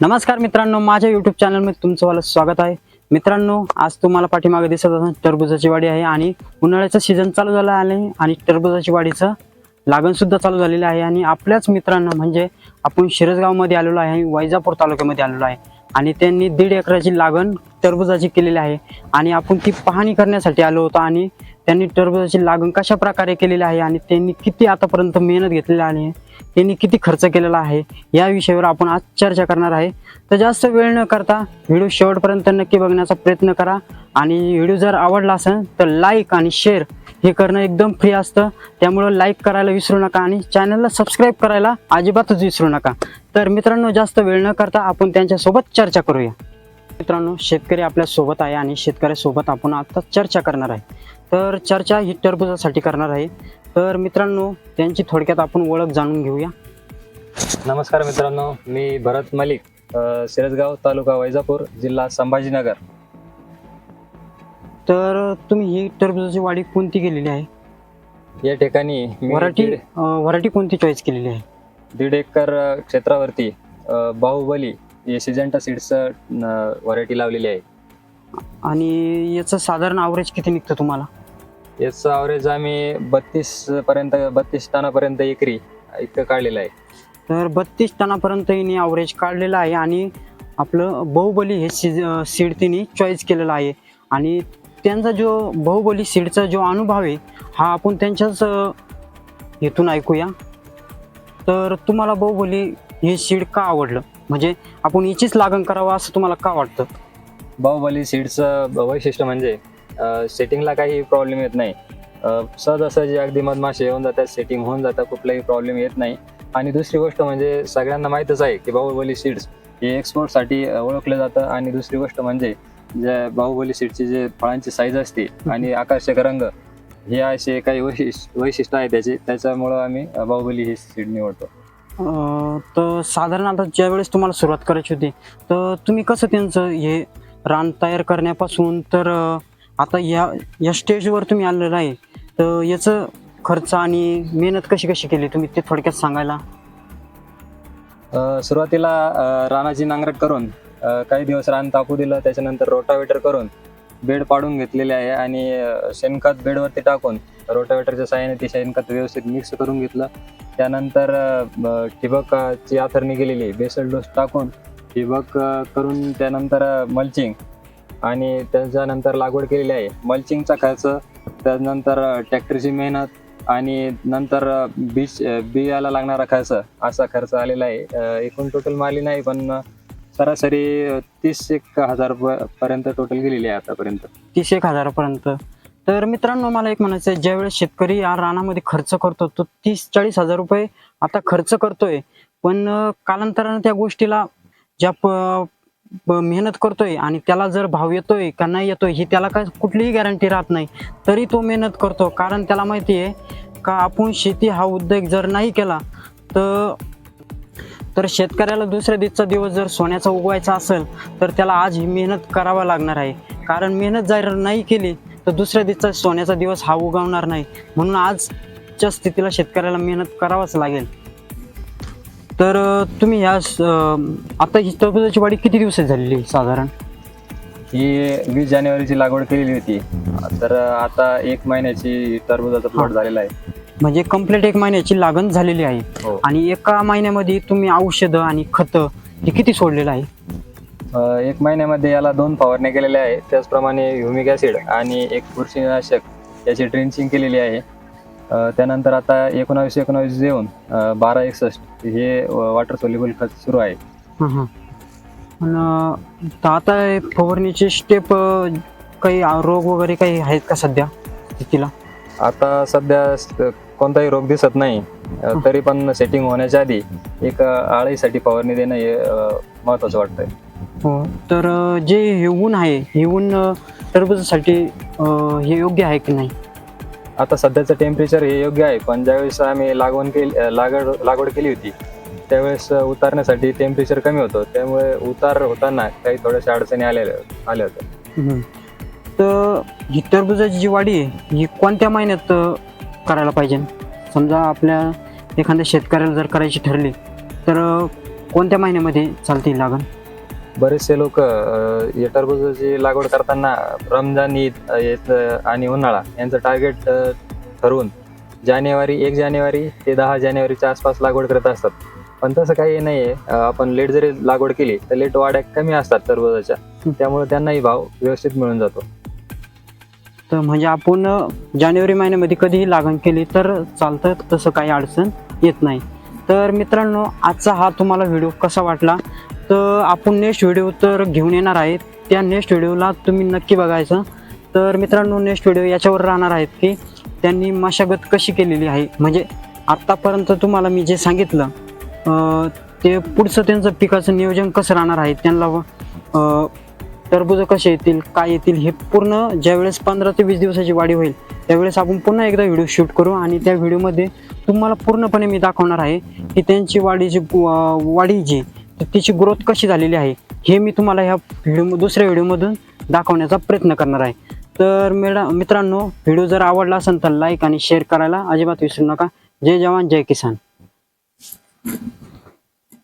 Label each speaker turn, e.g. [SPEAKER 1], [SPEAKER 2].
[SPEAKER 1] नमस्कार मित्रांनो माझ्या युट्यूब चॅनलमध्ये तुमचं मला स्वागत आहे. मित्रांनो आज तुम्हाला पाठीमागे दिसत असेल टरबुजाची वाडी आहे आणि उन्हाळ्याचं सीझन चालू झालं आहे आणि टरबुजाची वाडीचं लागणसुद्धा चालू झालेलं आहे. आणि आपल्याच मित्रांनो म्हणजे आपण शिरसगावमध्ये आलेलो आहे आणि वैजापूर तालुक्यामध्ये आलेलो आहे. आणि त्यांनी दीड एकराची लागण टरबुजाची केलेली आहे. आणि आपण ती पाहणी करण्यासाठी आलो होतो आणि त्यांनी टरबुजाची लागण कशा प्रकारे केलेली आहे आणि त्यांनी किती आतापर्यंत मेहनत घेतलेली आहे त्यांनी किती खर्च केलेला आहे या विषयावर आपण आज चर्चा करणार आहे. तर जास्त वेळ न करता व्हिडिओ शेवटपर्यंत नक्की बघण्याचा प्रयत्न करा आणि व्हिडिओ जर आवडला असेल तर लाईक आणि शेअर हे करणं एकदम फ्री असतं. त्यामुळं लाईक करायला विसरू नका आणि चॅनलला सबस्क्राईब करायला अजिबातच विसरू नका. तर मित्रांनो जास्त वेळ न करता आपण त्यांच्यासोबत चर्चा करूया. मित्रांनो शेतकरी आपल्यासोबत आहे आणि शेतकऱ्यासोबत आपण आता चर्चा करणार आहे. तर चर्चा ही टरबुजासाठी करणार आहे. तर मित्रांनो त्यांची थोडक्यात आपण ओळख जाणून घेऊया.
[SPEAKER 2] नमस्कार मित्रांनो मी भरत मलिक सिरसगाव तालुका वैजापूर जिल्हा संभाजीनगर.
[SPEAKER 1] तर तुम्ही ही टरबुजाची वाढी कोणती केलेली आहे?
[SPEAKER 2] या ठिकाणी मी
[SPEAKER 1] व्हरायटी
[SPEAKER 2] दीड-
[SPEAKER 1] व्हरायटी कोणती चॉईस केलेली आहे?
[SPEAKER 2] दीड एकर क्षेत्रावरती अ, बाहुबली हे सिजंटा सीड्सचं व्हरायटी लावलेली आहे.
[SPEAKER 1] आणि याचं साधारण ॲव्हरेज किती निघतं तुम्हाला?
[SPEAKER 2] याचं ॲव्हरेज आम्ही बत्तीस पर्यंत बत्तीस टनापर्यंत एकरी इतकं काढलेलं आहे.
[SPEAKER 1] तर बत्तीस टनापर्यंत हिने ॲव्हरेज काढलेलं आहे आणि आपलं बाहुबली हे सीज सीड तिने चॉईस केलेलं आहे. आणि त्यांचा जो बाहुबली सीडचा जो अनुभव आहे हा आपण त्यांच्याच इथून ऐकूया. तर तुम्हाला बाहुबली हे सीड का आवडलं? म्हणजे आपण हिचीच लागण करावं असं तुम्हाला का वाटतं?
[SPEAKER 2] बाहुबली सीडचं वैशिष्ट्य म्हणजे सेटिंगला काही प्रॉब्लेम येत नाही. अ, सहजासहजी अगदी मधमाशे येऊन जातात सेटिंग होऊन जातं कुठलाही प्रॉब्लेम येत नाही. आणि दुसरी गोष्ट म्हणजे सगळ्यांना माहीतच आहे की बाहुबली सीड्स हे एक्सपोर्टसाठी ओळखलं जातं. आणि दुसरी गोष्ट म्हणजे ज्या बाहुबली सीडची जे फळांची साईज असते आणि आकर्षक रंग हे असे काही वैशिष्ट्य वैशिष्ट्य आहे त्याचे त्याच्यामुळं आम्ही बाहुबली ही सीड निवडतो.
[SPEAKER 1] तर साधारण आता ज्यावेळेस तुम्हाला सुरुवात करायची होती तर तुम्ही कसं त्यांचं हे रान तयार करण्यापासून तर आता या या स्टेजवर तुम्ही आलेलं आहे तर याचं खर्च आणि मेहनत कशी कशी केली तुम्ही ते थोडक्यात सांगायला?
[SPEAKER 2] सुरुवातीला रानाची नांगरट करून काही दिवस रान तापू दिलं त्याच्यानंतर रोटावेटर करून बेड पाडून घेतलेले आहे आणि शेणखत बेडवरती टाकून रोटावेटरच्या साहाय्याने ते शेणखत व्यवस्थित मिक्स करून घेतलं. त्यानंतर अ, ब- ठिबकची आथरणी केलेली आहे. बेसल डोस टाकून ठिबक करून त्यानंतर मल्चिंग आणि त्याच्यानंतर लागवड केलेली आहे. मल्चिंगचा खर्च त्यानंतर ट्रॅक्टरची मेहनत आणि नंतर अ, बीज बियाला लागणारा खर्च. असा खर्च आलेला आहे. एकूण टोटल माली नाही पण सरासरी तीस एक हजार पर्यंत टोटल गेलेली आहे आतापर्यंत.
[SPEAKER 1] तीस एक हजारापर्यंत. तर मित्रांनो मला एक म्हणायचं आहे ज्यावेळेस शेतकरी या रानामध्ये खर्च करतो तो तीस चाळीस हजार रुपये आता खर्च करतोय. पण कालांतराने त्या गोष्टीला ज्या प- मेहनत करतोय आणि त्याला जर भाव येतोय का नाही येतोय ही त्याला काय कुठलीही गॅरंटी राहत नाही. तरी तो मेहनत करतो. कारण त्याला माहिती आहे का आपण शेती हा उद्योग जर नाही केला तर तर शेतकऱ्याला दुसऱ्या दिवसचा दिवस जर सोन्याचा उगवायचा असेल तर त्याला आज ही मेहनत करावा लागणार आहे. कारण मेहनत जर नाही केली तर दुसऱ्या दिवसचा सोन्याचा दिवस हा उगवणार नाही. म्हणून आजच्या स्थितीला शेतकऱ्याला मेहनत करावाच लागेल. तर तुम्ही ह्या आता ही टरबुजाची वाढी किती दिवसाची झालेली साधारण?
[SPEAKER 2] ही वीस जानेवारीची लागवड केलेली होती. तर आता एक महिन्याची टरबुजाचा प्लॉट झालेला आहे.
[SPEAKER 1] म्हणजे कंप्लीट एक महिन्याची लागण झालेली आहे.
[SPEAKER 2] हो.
[SPEAKER 1] आणि एका महिन्यामध्ये तुम्ही औषधं आणि खतं हे किती सोडलेलं आहे?
[SPEAKER 2] अ, एक महिन्यामध्ये याला दोन फवारण्या केलेल्या आहे त्याचप्रमाणे ह्युमिक ॲसिड आणि एक बुरशीनाशक याची ड्रिंचिंग केलेली आहे. अ, त्यानंतर आता एकोणावीस एकोणावीस येऊन बारा एकसष्ट हे वॉटर सोल्युबल खत सुरू आहे.
[SPEAKER 1] आता हे फवारणीचे स्टेप काही आ- रोग वगैरे काही आहेत का सध्या स्थितीला
[SPEAKER 2] आता सध्या स- कोणताही रोग दिसत नाही. अ, तरी पण सेटिंग होण्याच्या आधी एक अ, आळीसाठी फवारणी देणं हे अ, महत्त्वाचं वाटतंय.
[SPEAKER 1] हो. तर अं, जे हे ऊन आहे हे ऊन अं, टरबुजासाठी अं, हे योग्य आहे की नाही?
[SPEAKER 2] आता सध्याचं टेम्परेचर हे योग्य आहे पण ज्यावेळेस आम्ही लागवण केली अ, लागवड लागवड केली होती त्यावेळेस अ, उतारण्यासाठी टेम्परेचर कमी होतं. त्यामुळे उतार होताना काही थोड्याशा अडचणी आल्या आल्या होत्या.
[SPEAKER 1] हम्म. तर ही टरबुजाची जी वाढी आहे ही कोणत्या महिन्यात अं, करायला पाहिजे? समजा आपल्या एखाद्या शेतकऱ्याला जर करायची ठरली तर अं, कोणत्या महिन्यामध्ये चालतील लागण?
[SPEAKER 2] बरेचसे लोक या टरबूजाची लागवड करताना रमजान ईद आणि उन्हाळा यांचं टार्गेट ठरवून जानेवारी एक जानेवारी ते दहा जानेवारीच्या आसपास लागवड करत असतात. पण तसं काही नाही आहे आपण लेट जरी लागवड केली तर लेट वाड्या कमी असतात टरबूजाच्या. त्यामुळे त्यांनाही भाव व्यवस्थित मिळून जातो.
[SPEAKER 1] तर म्हणजे आपण जानेवारी महिन्यामध्ये कधीही लागण केली तर चालतं तसं काही अडचण येत नाही. तर मित्रांनो आजचा हा तुम्हाला व्हिडिओ कसा वाटला? तर आपण नेक्स्ट व्हिडिओ तर घेऊन येणार आहेत. त्या नेक्स्ट व्हिडिओला तुम्ही नक्की बघायचं. तर मित्रांनो नेक्स्ट व्हिडिओ याच्यावर राहणार आहेत की त्यांनी मशागत कशी केलेली आहे. म्हणजे आत्तापर्यंत तुम्हाला मी जे सांगितलं ते पुढचं त्यांचं पिकाचं नियोजन कसं राहणार आहे त्यांना टरबुजं टरबूज कसे येतील काय येतील हे पूर्ण ज्यावेळेस पंधरा ते वीस दिवसाची वाढी होईल त्यावेळेस आपण पुन्हा एकदा व्हिडिओ शूट करू आणि त्या व्हिडिओमध्ये तुम्हाला पूर्णपणे मी दाखवणार आहे की त्यांची वाढीची वाढी जी तर तिची ग्रोथ कशी झालेली आहे हे मी तुम्हाला ह्या व्हिडिओ दुसऱ्या व्हिडिओमधून दाखवण्याचा प्रयत्न करणार आहे. तर मेडा मित्रांनो व्हिडिओ जर आवडला असेल तर लाईक आणि शेअर करायला अजिबात विसरू नका. जय जवान जय किसान.